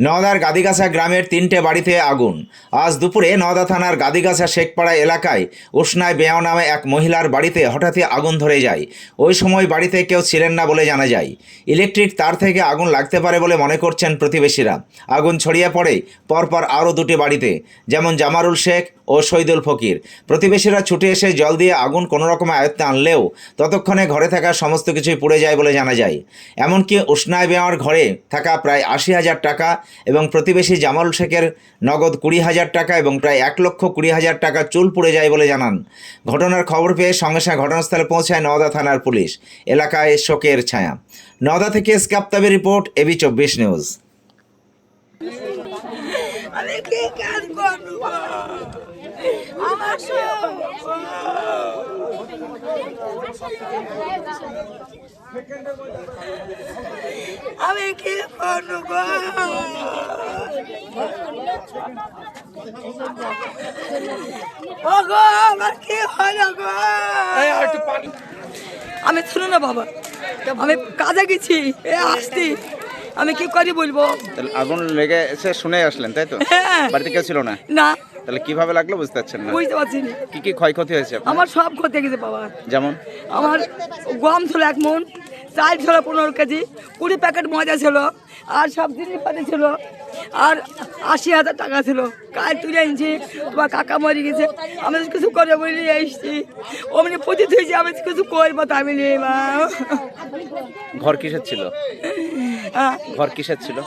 নওদার গাদিগাছা গ্রামের তিনটে বাড়িতে আগুন। আজ দুপুরে নওদা থানার গাদিগাছা শেখপাড়া এলাকায় উষ্ণায় বেয়াও নামে এক মহিলার বাড়িতে হঠাৎই আগুন ধরে যায়। ওই সময় বাড়িতে কেউ ছিলেন না বলে জানা যায়। ইলেকট্রিক তার থেকে আগুন লাগতে পারে বলে মনে করছেন প্রতিবেশীরা। আগুন ছড়িয়ে পড়ে পরপর আরও দুটি বাড়িতে। যেমন জামারুল শেখ ও শহীদুল ফকির। প্রতিবেশীরা ছুটে এসে জল দিয়ে আগুন কোনো রকমে আয়ত্তে আনলেও ততক্ষণে ঘরে থাকা সমস্ত কিছুই পুড়ে যায় বলে জানা যায়। এমনকি উষ্ণায় বেওয়ার ঘরে থাকা প্রায় আশি হাজার টাকা এবং প্রতিবেশী জামাল শেখের নগদ কুড়ি হাজার টাকা এবং প্রায় এক লক্ষ কুড়ি হাজার টাকা চুল পুড়ে যায় বলে জানান। ঘটনার খবর পেয়ে সঙ্গে সঙ্গে ঘটনাস্থলে পৌঁছায় নওদা থানার পুলিশ। এলাকায় শোকের ছায়া। নওদা থেকে স্কাপ্তাবের রিপোর্ট, এবি চব্বিশ নিউজ। আমি কি করব আমার আমি কি করব ওগো আমার কি হলো গো? আমি শুনো না বাবা আমি কাজে গেছি এ আসছি। আমি কি করি বলব? আগুন লেগে এসে শুনে আসলেন তাই তো? হ্যাঁ। বাড়িতে কেউ ছিল না? না। তাহলে কীভাবে লাগল বুঝতে পারছেন না? বুঝতে পারছি না। কি কি ক্ষয়ক্ষতি হয়েছে আপনার? আমার সব ক্ষতি গেছে বাবা। যেমন? আমার গম ছিল এক মন চাল ছিল পনেরো কেজি কুড়ি প্যাকেট মজা ছিল আর সব জিনিসপাতি ছিল আর আশি হাজার টাকা ছিল। কাল তুলে আনছি তোমার কাকা মরে গেছে। আমি তো কিছু করে বলি এসছি। অমনি পুঁজি থুয়েছি আমি তো কিছু করব তা আমি নেই মা। ঘর কিসের ছিল? হ্যাঁ। ঘর কিসের ছিল?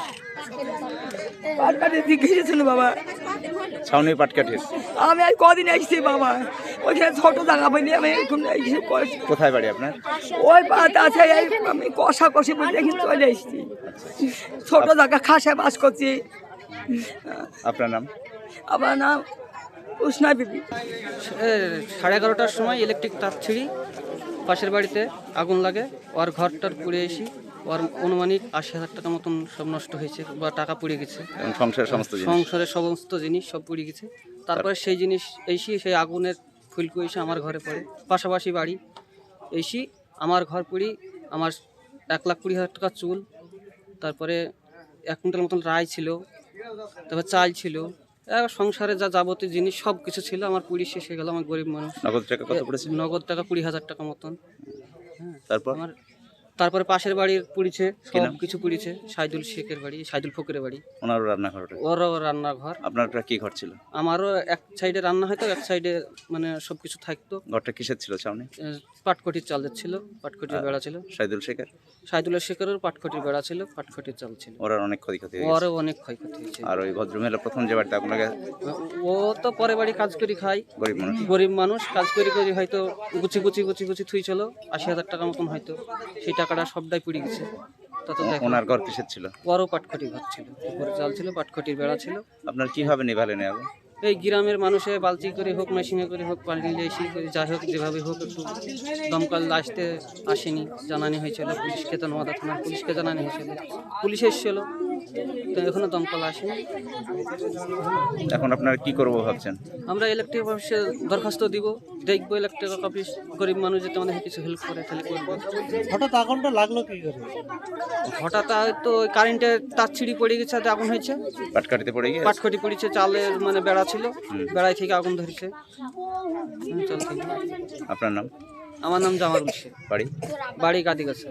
পাটকাটি বাবা। ছাউনি পাটকাঠির আমি আর কদিন এসছি বাবা। ওইখানে ছোট জায়গা পাইনি আমি এখন এসে কোথায় বাড়ি আপনার? ওই পাত আছে আমি কষা কষি বলে দেখি চলে এসেছি। ছোট জায়গা খাসে বাস করছি। আপনার নাম? আমার নাম উষ্ণা বিবি। সাড়ে এগারোটার সময় ইলেকট্রিক তার ছিঁড়ি পাশের বাড়িতে আগুন লাগে ওর ঘরটার পুড়ে এসি। অনুমানিক আশি হাজার টাকা মতন সব নষ্ট হয়েছে বা টাকা পুড়ে গেছে। এবং সংসারের সমস্ত জিনিস। সংসারের সমস্ত জিনিস সব পুড়ে গেছে। তারপরে সেই জিনিস এসি সেই আগুনের ফুলকু এসে আমার ঘরে পড়ে। পাশাপাশি বাড়ি এসি আমার ঘর পুড়ি আমার এক লাখ কুড়ি হাজার টাকা চুল তারপরে এক কুইন্টাল মতন রায় ছিল তারপর চাল ছিল সংসারে যা যাবতীয় জিনিস সব কিছু ছিল আমার পুড়ি শেষ হয়ে গেল আমার গরিব মানুষ। নগদ টাকা কত পড়েছে নগদ টাকা কুড়ি হাজার টাকা মতন। হ্যাঁ তারপর? আমার তারপরে পাশের বাড়ির পুড়িছে সব কিছু পুড়িছে সাইদুল শেখের বাড়ি সাইদুল ফকিরের বাড়ি। ওনারও রান্নাঘরটা? ওরও রান্নাঘর। আপনারটা কি ঘর ছিল? আমারও এক সাইডে রান্না হতো এক সাইডে মানে সব কিছু থাকতো। ঘরটা কিসের ছিল সামনে পাটকটির চালের ছিল পাটকটির বেড়া ছিল। সাইদুল শেখের? সাইদুলের শেখরের পাটকটির বেড়া ছিল পাটকটির চাল ছিল। ওরা অনেক ক্ষয়ক্ষতি ওরও অনেক ক্ষয়ক্ষতি হয়েছে। আর ওই ভদ্রমহিলা প্রথম যে বাড়িতে আপনাকে ও তো পরে বাড়ি কাজ করি খাই গরিব মানুষ? গরিব মানুষ কাজ করি করি হয়তো গুছি গুছি গুছি গুছি থুই চলো আশি হাজার টাকা মতন হয়তো। সেই টাকাটা সবটাই পুড়ে গেছে। তত দেখো। ওনার ঘর কিসের ছিল? বড় পাটখটি ঘর ছিল। উপরে চাল ছিল পাটখটির বেড়া ছিল। আপনার কীভাবে নিভালেন এই এই গ্রামের মানুষে বালতি করে হোক মেশিনে করে হোক পাল্টি এসে করে যাই হোক যেভাবে হোক একটু দমকাল আসতে আসেনি জানানি হয়েছিল। পুলিশকে তো নোয়াদা থানার পুলিশকে জানানি হয়েছিল। পুলিশ এসেছিল। তো এখনও দমকল আসেনি। এখন আপনারা কি করব ভাবছেন? আমরা ইলেকট্রিক অফিসে দরখাস্ত দিব। দেখব ইলেকট্রিক অফিস গরিব মানুষ যদি আমাদের কিছু হেল্প করে তাহলে করব। হঠাৎ আগুনটা লাগল কি করে? হঠাৎ হয়তো ওই কারেন্টের তার ছিঁড়ি পড়ে গেছে আর আগুন হয়েছে। পাটকাঠিতে পড়ে গিয়ে পাটখটি পড়েছে চালের মানে বেড়া ছিল। বেড়াই থেকে আগুন ধরেছে। আপনার নাম? আমার নাম জামাল বাড়ি? বাড়ি গাদি গাছে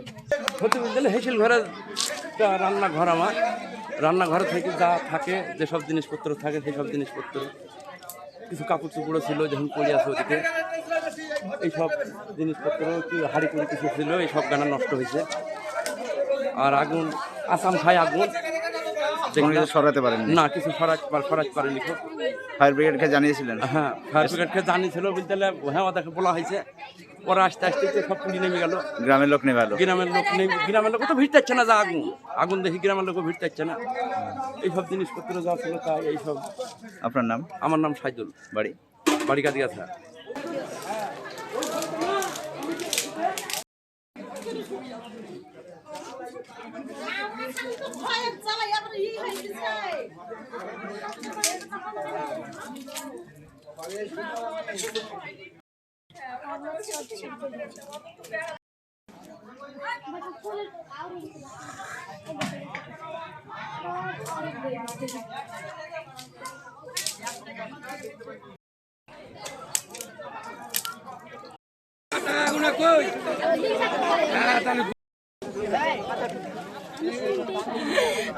হতে গেলে হেসেল ঘরে রান্নাঘর আমার। রান্নাঘর থেকে যা থাকে যেসব জিনিসপত্র থাকে সেই সব জিনিসপত্র। কিছু কাপড় চুপড়ও ছিল যখন পড়ে আছে ওদিকে। এইসব জিনিসপত্র কি হাড়ি কুড়ি কিছু ছিল এই সব গানা নষ্ট হয়েছে। আর আগুন আসাম খাই আগুন। সরাতে পারেন না কিছু সরাজ সরাজ পারেনি ফায়ার ব্রিগেডকে জানিয়েছিলেন? হ্যাঁ ফায়ার ব্রিগেডকে জানিয়েছিল বলতে গেলে হ্যাঁ ওদেরকে বলা হয়েছে। ওরা আস্তে আস্তে সব পুড়ি নেমে গেল। গ্রামের লোক নেভালো গ্রামের লোক নেই গ্রামের লোক তো ভিড় যাচ্ছে না যা আগুন। আগুন দেখি গ্রামের লোক ভিড় যাচ্ছে না। এইসব জিনিসপত্র যা ছিল তাই এইসব। আপনার নাম? আমার নাম সাইদুল। বাড়ি? বাড়ি কাছে আছে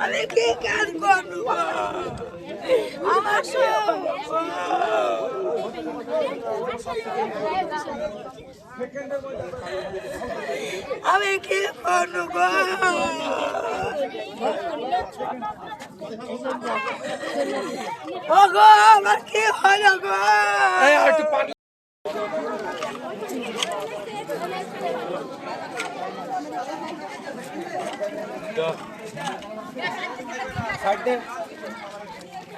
আমি কি কাজ করব আমার আমি কি করব ও গো আমার কি হলো গো?